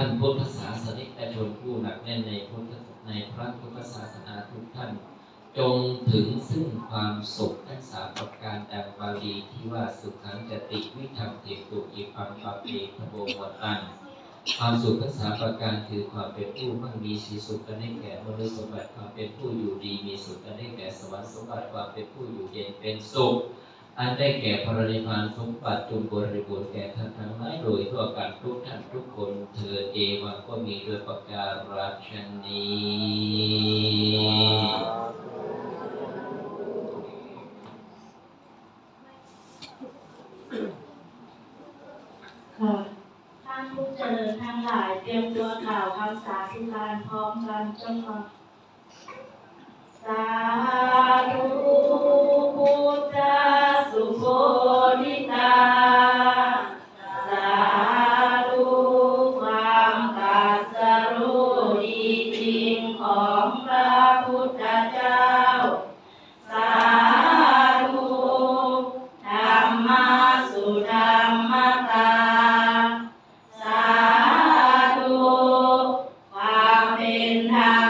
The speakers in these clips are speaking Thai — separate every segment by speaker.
Speaker 1: านพุทธศาสนิกชนผู้หนักแน่นในพุทธในพระพุทธศาสนาทุกท่าน จงถึงซึ่งความสุขทั้งสามประการดังบาลีที่ว่าสุขังจติวิธรรมเตตุอิปังปะเปทโบวตังความสุขทั้งสามประการคือความเป็นผู้มั่งมีสีสุขกันได้แก่มนุษย์สมบัติความเป็นผู้อยู่ดีมีสุขกันได้แก่สวรรค์สมบัติความเป็นผู้อยู่เย็นเป็นสุข อันได้แก่พระนิพพานสมบัติจงบริบูรณ์แก่ท่านทั้งหลายโดยทั่วกันทุกท่านทุกคนเธอเอวังก็มีโดยประการฉนี้
Speaker 2: ค่ะท่านผู้เจริญทั้งหลายเตรียมตัวกล่าวคำสาธุการพร้อมกันจ้าสา เป็นธรรม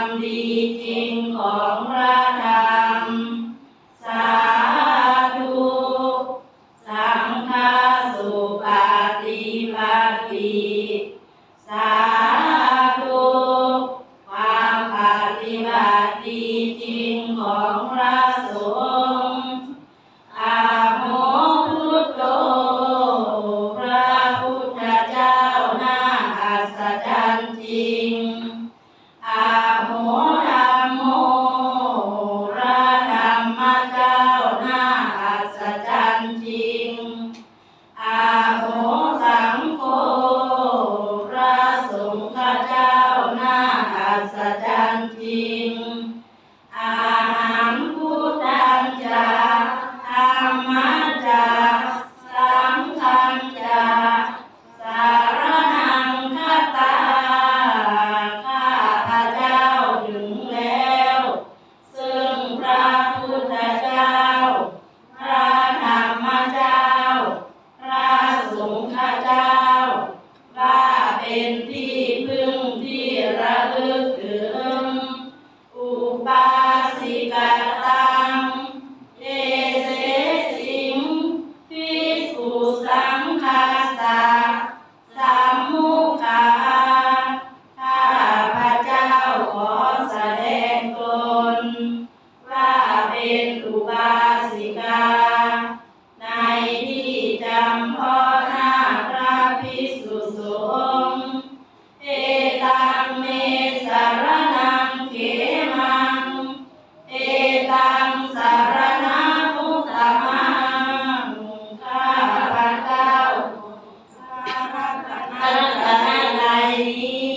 Speaker 2: เมสารนังเมัง เอตังสารนังพุทมังข้าพเจ้าข้าพเจ้าทั้งหลายนี้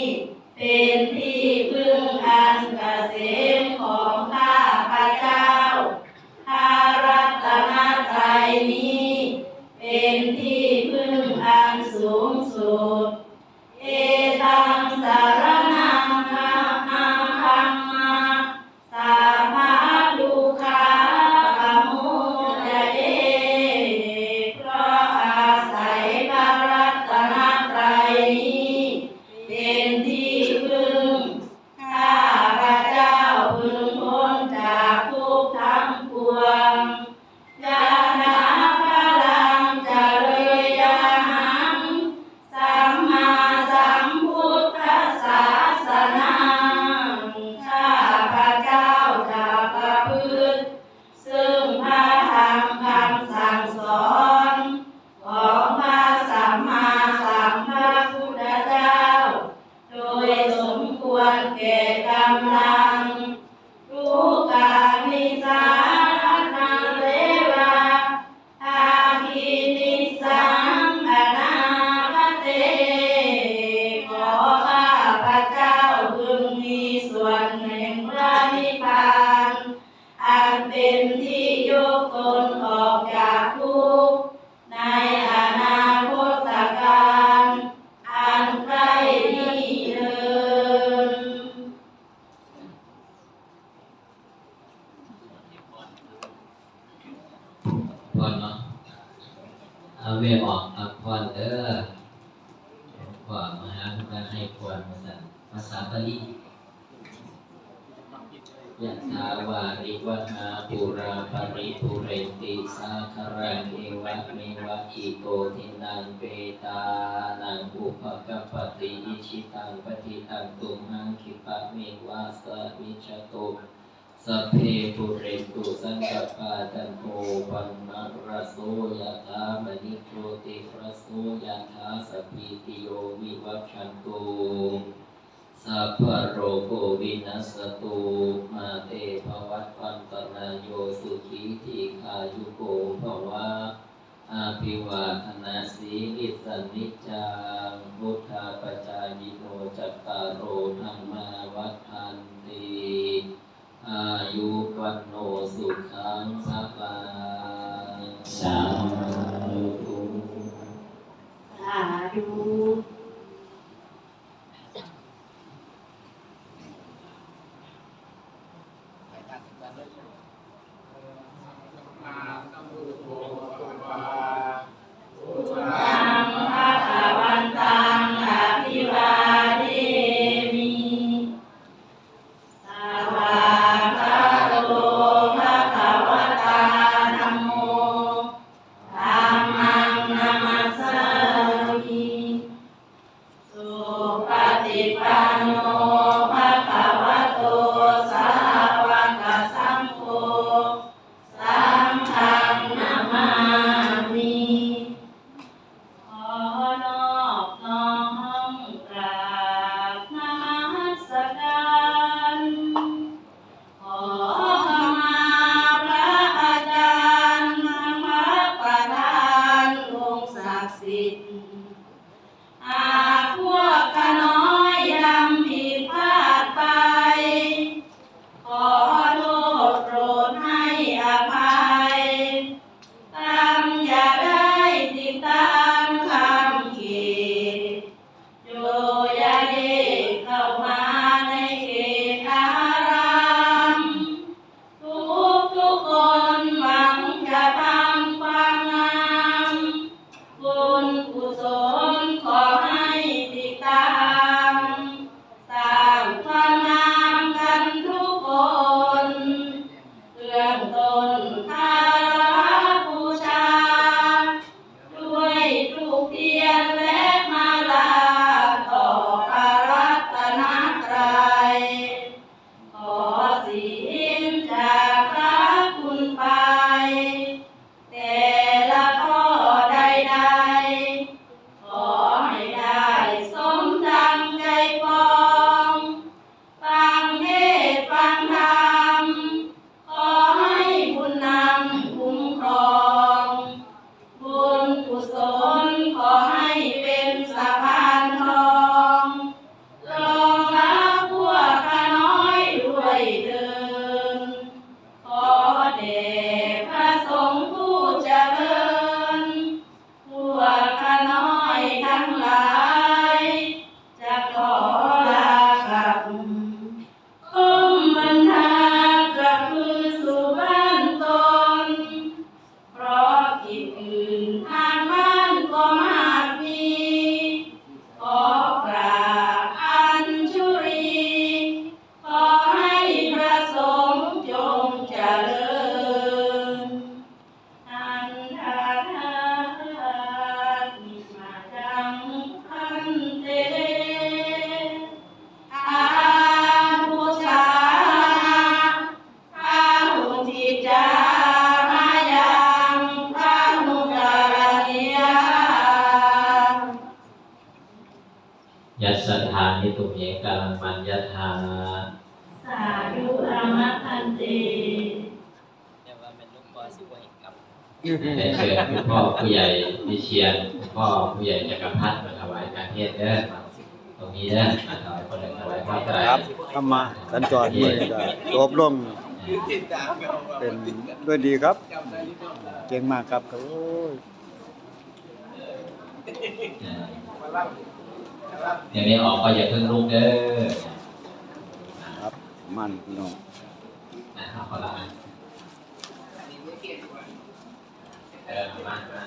Speaker 2: เป็นที่พึ่งอันเกษมของข้าพเจ้าข้ารัตนตรนี้ เป็นที่พึ่งอันสูงสุด รเด้อขวามหาพุ
Speaker 1: ทธให้คพรมาษาภาษาบาลียะถาวาริวะนาปุราปริปุเรติสาคารังเอวะเมวะอิโตทินังเปตานังอุปกัปติอิชิตังปฏิตังตุมังคิปะเมวะสะมิชโต สัพเพปุเรนตุสังกปาจันโทปันนรสโสยะถามณิโชติรสโสยะถาสัพพิติโยวิวัชชันตุสัพพะโรโควินัสตุมาเตภวัตวันตนายโยสุขีทีขายุโกภวะอาภิวาทนาสีลิสนิจังพุทธาปจายโนจัตตารโอธรรมา อายุวันโนสุขังพลังสาธุ
Speaker 2: สาธุตั นิตุเมกาลังมัญญา
Speaker 1: ธา
Speaker 2: สาธุอามะพันเต
Speaker 1: ได้เชิญคุณพ่อผู้ใหญ่วิเชียนคุณพ่อผู้ใหญ่จักรพัฒน์มาถวายการเทศน์เด้อตรงนี้เด้อมาถวายคนหนึ่งถวายพระไตร
Speaker 3: ครับธรรมะสัญจรด้วยก็จบลงเป็นด้วยดีครับ เก่งมากครับโอ้ย
Speaker 1: เดี๋ยวนี้ออกก็อย่าเพิ่งลุกเด้อ
Speaker 3: ครับมันพี่น้อง
Speaker 1: นะครับคนละอันเออมามา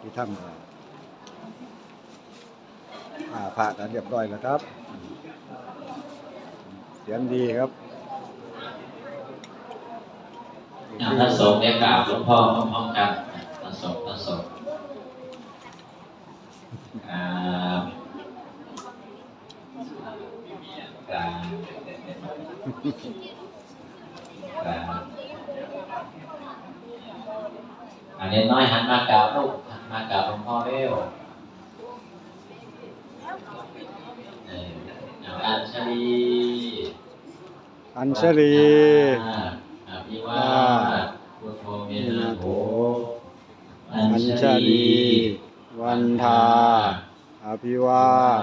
Speaker 3: ที่ทำอ่าพระกันเรียบร้อยแล้วครับ เสียงดีครับ
Speaker 1: อ่าพระสงฆ์ได้กราบหลวงพ่อพร้อมๆกันพระสงฆ์พระสงฆ์ครับครับครับ อันนี้น้อยหันมากราบลูกหันมากราบหลวงพ่อเร็วเออเอาอัญชลี
Speaker 3: อัญชลี
Speaker 1: อภิวาทพุทโธเมนะโถ
Speaker 3: อัญชลีวันทาอภิวาท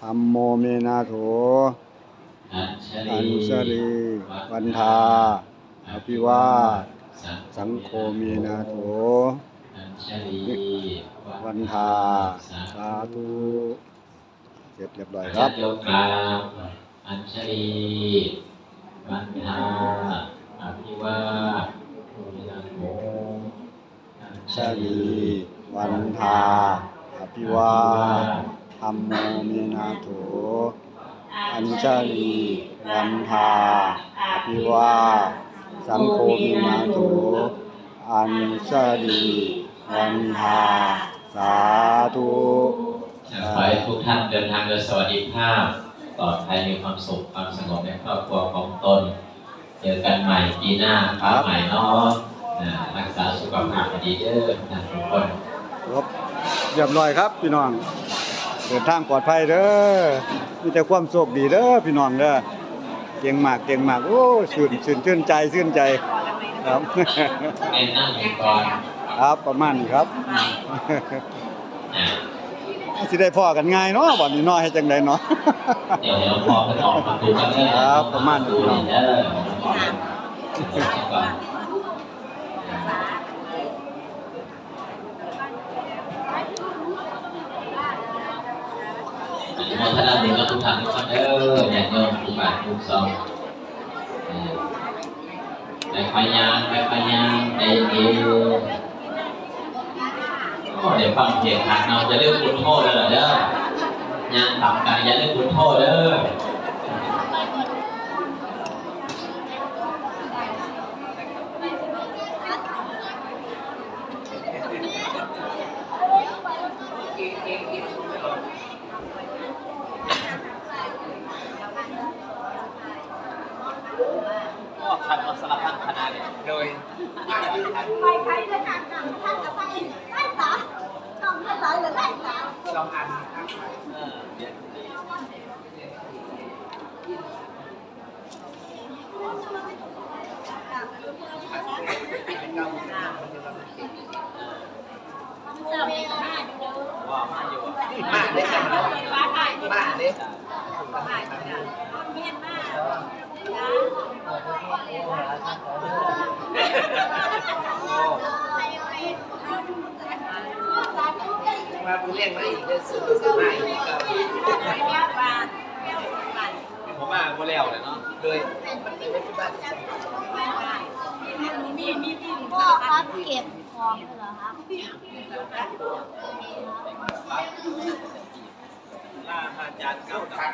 Speaker 3: ธรรมโมเมนาโถ
Speaker 1: อัญช
Speaker 3: อัญชลีวันทา อภิวาทสังโฆเมนาโถ
Speaker 1: อัญชลี
Speaker 3: วันทา สาธุเสร็จเรียบร้อย
Speaker 1: ค
Speaker 3: ค
Speaker 1: รั
Speaker 3: รั
Speaker 1: บบโยกกราบอัญชลีวันทา อภิวาทโมเมนะโถอัญ
Speaker 3: ชลีวันทา อภิวาทธรรมโมเมนาโถ อัญชลีวันทาอภิวาทสังโฆเมนาโถอัญชลีวันทา สาธุ
Speaker 1: ขอให้ทุกท่านเดินทางโดยสวัสดิภาพปลอดภัยมีความสุขความสงบในครอบครัวของตน เจอกันใหม่ปีหน้าฟ้าใหม่เนาะอ่ารักษาสุขภาพให้ดีเด้อนะทุกคน
Speaker 3: ครบเรียบร้อยครับ พี่น้อง เดินทางปลอดภัยเด้อมีแต่ความโชคดีเด้อพี่น้องเด้อเก่งมากเก่งมากโอ้ชื่นชื่นชื่นใจชื่นใจครับ
Speaker 1: แนะนั่งอยู่ก่อน
Speaker 3: ครับประมาณนี้ครับ
Speaker 1: อ่า
Speaker 3: สิได้พ่อกันง่ายเนาะวันนี้เนาะให้จังไดเนาะ
Speaker 1: เดี๋ยวเดี๋ยวพอไปออกประตูกันเด้อ
Speaker 3: ครับประมาณนี้
Speaker 1: ดูนี่เด้อก่อนอนุ โมทนาบุญกับทุกท่านทุกคนเด้อญาติโยมทุกบาททุกซองไปพยานไปพยานใจเย็นโอ้เดี๋ยวฟังเสียงทางเราจะเรียกคุณโทษเลยเหรอเด้อยานต่ำกันอย่าเรียกคุณโทษเด้อ ก็คันมาสลับพันคณะเลยโดย
Speaker 4: ไปใครจะทางกันท่านจะไปได้สาต้องให้ไหลหรือได้สา
Speaker 1: สองอันเออว่ามาอยู่อะ
Speaker 4: บ้านเล็กบ้านใหญ่บ้านเล็ก
Speaker 1: บ้าน
Speaker 4: บ้านใหญ่เมียนมาจ้า
Speaker 5: มาผู้เลี้ย งมาอีกเดือนสิบสิบห้าอีกก็
Speaker 4: ไปบ้านบ้าน
Speaker 1: ผมมาก็แล้วเลยเนาะ
Speaker 5: เลยมันเลยไม่ที่บ้านที่สอง
Speaker 4: มีพ่อครับเก็บของเหรอครับ
Speaker 1: ลาอาจารย์เก้าดับ